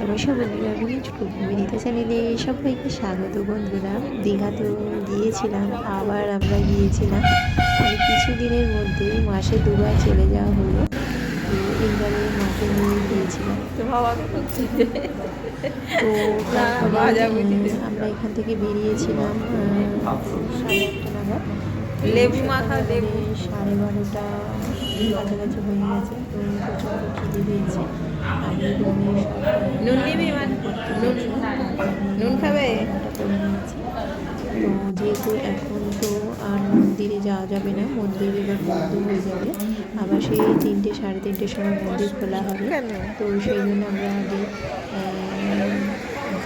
নমস্কার বন্ধুরা ভিলেজ বিনীতা চ্যানেলে সবাইকে স্বাগত বন্ধুরা। দীঘাতে গিয়েছিলাম আবার আমরা গিয়েছিলাম। কিছুদিনের মধ্যে মাসে দুবার চলে যাওয়া হলো। তো এইবারে মাকে নিয়ে গিয়েছিলাম। তো তো। আমরা এখান থেকে বেরিয়েছিলাম সাড়ে একটা নাগাদ। লেবু মাখা লেবু। সাড়ে বারোটা কাছাকাছি হয়ে গেছে তো প্রচণ্ড খিদে পেয়েছে। আমি নুন নিবি নুন নুন খাবে। করে নিয়েছি তো যেহেতু এখন তো আর মন্দিরে যাওয়া যাবে না মন্দির এবার বন্ধ হয়ে যাবে। আবার সেই তিনটে সাড়ে তিনটের সময় মন্দির খোলা হবে। তো সেই জন্য আমরা আগে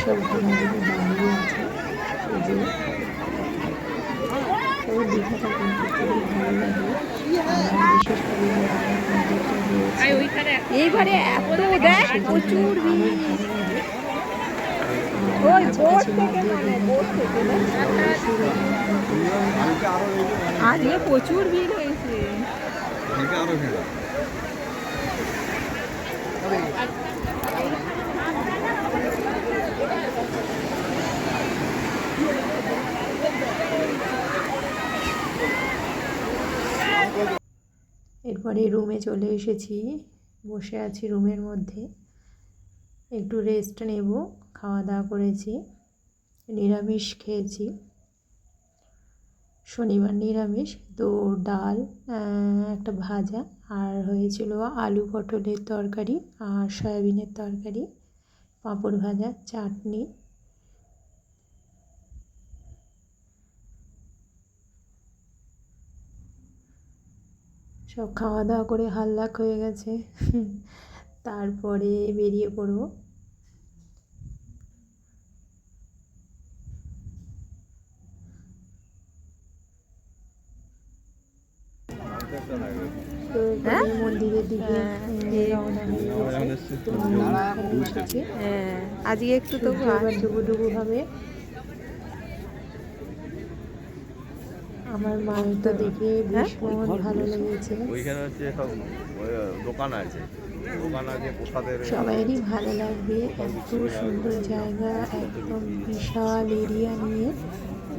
সব ঘুমাগুলো দাঁড়িয়ে আছে সেই যে তো দীঘাটা কিন্তু খুবই ভালো লাগে বিশেষ করে এইবারে এত দেখ প্রচুর মানে? আজকে প্রচুর ভিড়। হয়েছে এরপরে রুমে চলে এসেছি। বসে আছি রুমের মধ্যে। একটু রেস্ট নেব। খাওয়া দাওয়া করেছি। নিরামিষ খেয়েছি। শনিবার নিরামিষ। তো ডাল একটা ভাজা আর হয়েছিল আলু পটলের তরকারি আর সয়াবিনের তরকারি, পাঁপড় ভাজা, চাটনি। সব খাওয়া দাওয়া করে হাল্লাক হয়ে গেছে। তারপরে বেরিয়ে পড়ব। হ্যাঁ? মন্দিরের দিকে হ্যাঁ, হয়ে। আজকে একটু তো সূর্য এবার ডুবুডুবু আমার মায়ের তো দেখে হ্যাঁ? ভীষণ ভালো লেগেছে। ওইখানে হচ্ছে সব দোকান আছে। দোকান আছে প্রসাদের সবাইয়েরই ভালো লাগবে। এত সুন্দর জায়গা একদম বিশাল এরিয়া নিয়ে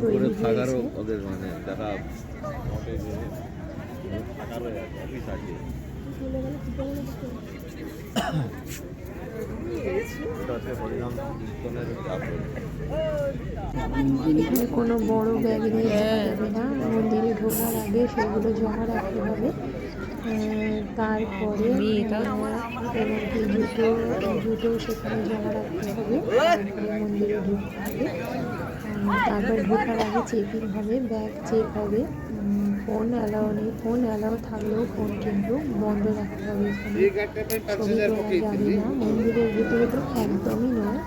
তৈরি হয়েছে। ওদের মানে যারা হরিনাম কীর্তনের কোনো বড় ব্যাগ নিয়ে যাওয়া যাবে না। মন্দিরে ঢোকার আগে সেগুলো জমা রাখতে হবে। তারপরে এমনকি জুতো জুতো সেখানে জমা রাখতে হবে। মন্দিরে ঢুকতে হবে তারপর ঢোকার আগে চেকিং হবে ব্যাগ চেক হবে। ফোন অ্যালাউ নেই। ফোন অ্যালাউ থাকলেও ফোন কিন্তু বন্ধ রাখতে হবে ছবি তোলা যাবে না। মন্দিরের ভিতরে তো একদমই নয়।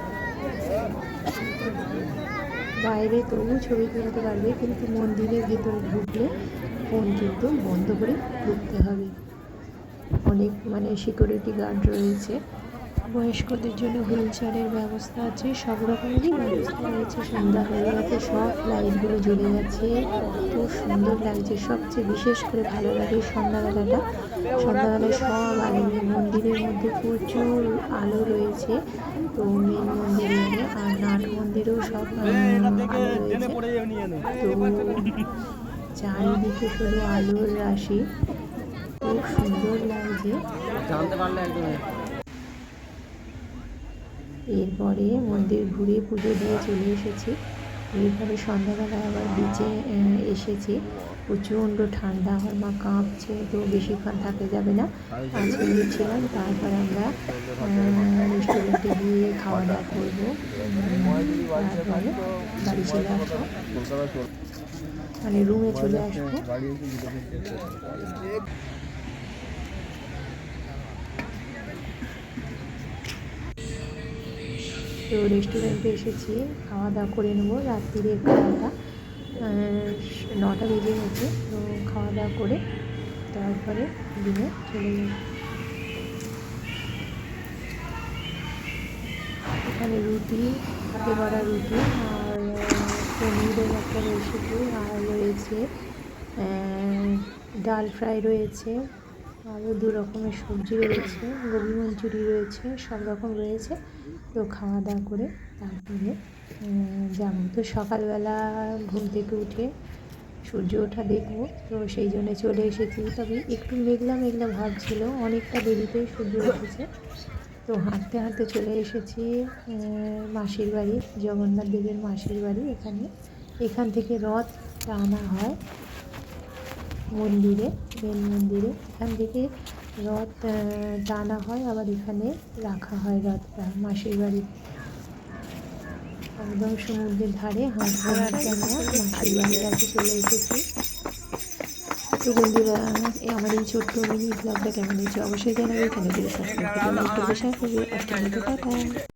বাইরে তবু ছবি তুলতে পারবে, কিন্তু মন্দিরের ভেতরে ঢুকলে ফোন কিন্তু বন্ধ করে ঢুকতে হবে। অনেক মানে সিকিউরিটি গার্ড রয়েছে। বয়স্কদের জন্য হুইল চেয়ারের ব্যবস্থা আছে, সব রকমেরই ব্যবস্থা রয়েছে। সন্ধ্যা হয়ে গেছে, সব লাইটগুলো জ্বলে গেছে। কত সুন্দর লাগছে, সবচেয়ে বিশেষ করে ভালো লাগে সন্ধ্যাবেলাটা। সন্ধ্যাবেলায় সব আলো মন্দিরের মধ্যে প্রচুর আলো রয়েছে। তো মেন মন্দিরে আর নাট মন্দিরেও সব রয়েছে। তো চারিদিকে শুধু আলোর রাশি। খুব সুন্দর লাগছে। জানতে পারলে একদম। এরপরে মন্দির ঘুরে পুজো দিয়ে চলে এসেছি। এরপরে সন্ধ্যাবেলা আবার বিচে এসেছি। প্রচণ্ড ঠান্ডা, আমার মা কাঁপছে, তো বেশিক্ষণ থাকতে যাবে না। আজকে গিয়েছিলাম তারপর আমরা রেস্টুরেন্টে গিয়ে খাওয়া দাওয়া করব তারপরে বাড়ি চলে আসব। মানে রুমে চলে আসব। তো রেস্টুরেন্টে এসেছি খাওয়া দাওয়া করে নেব, রাত্রিরে খাওয়াটা। নটা বেজে গেছে, তো খাওয়া দাওয়া করে তারপরে দিনে চলে যাব। এখানে রুটি হাতে করা রুটি আর পনিরের একটা রেসিপি আর রয়েছে ডাল ফ্রাই রয়েছে। আরও দু রকমের সবজি রয়েছে, গোবি মঞ্চুরি রয়েছে, সব রকম রয়েছে। তো খাওয়া দাওয়া করে তারপরে যাব। তো সকালবেলা ঘুম থেকে উঠে সূর্য ওঠা দেখব। তো সেই জন্য চলে এসেছি। তবে একটু মেঘলা মেঘলা ভাব ছিল, অনেকটা দেরিতেই সূর্য উঠেছে। তো হাঁটতে হাঁটতে চলে এসেছি মাসির বাড়ি, জগন্নাথ দেবের মাসির বাড়ি এখানে। এখান থেকে রথ টানা হয়। মন্দিরে মেন মন্দিরে। এখান থেকে রথ টানা হয়, আবার এখানে রাখা হয় রথটা মাসির বাড়ি। একদম সমুদ্রের ধারে হাঁটতে হাঁটতে আমরা মাসির বাড়ির কাছে চলে এসেছি। আমার এই ছোট্ট মিনি ব্লগটা কেমন হয়েছে অবশ্যই জানাবে। টাটা।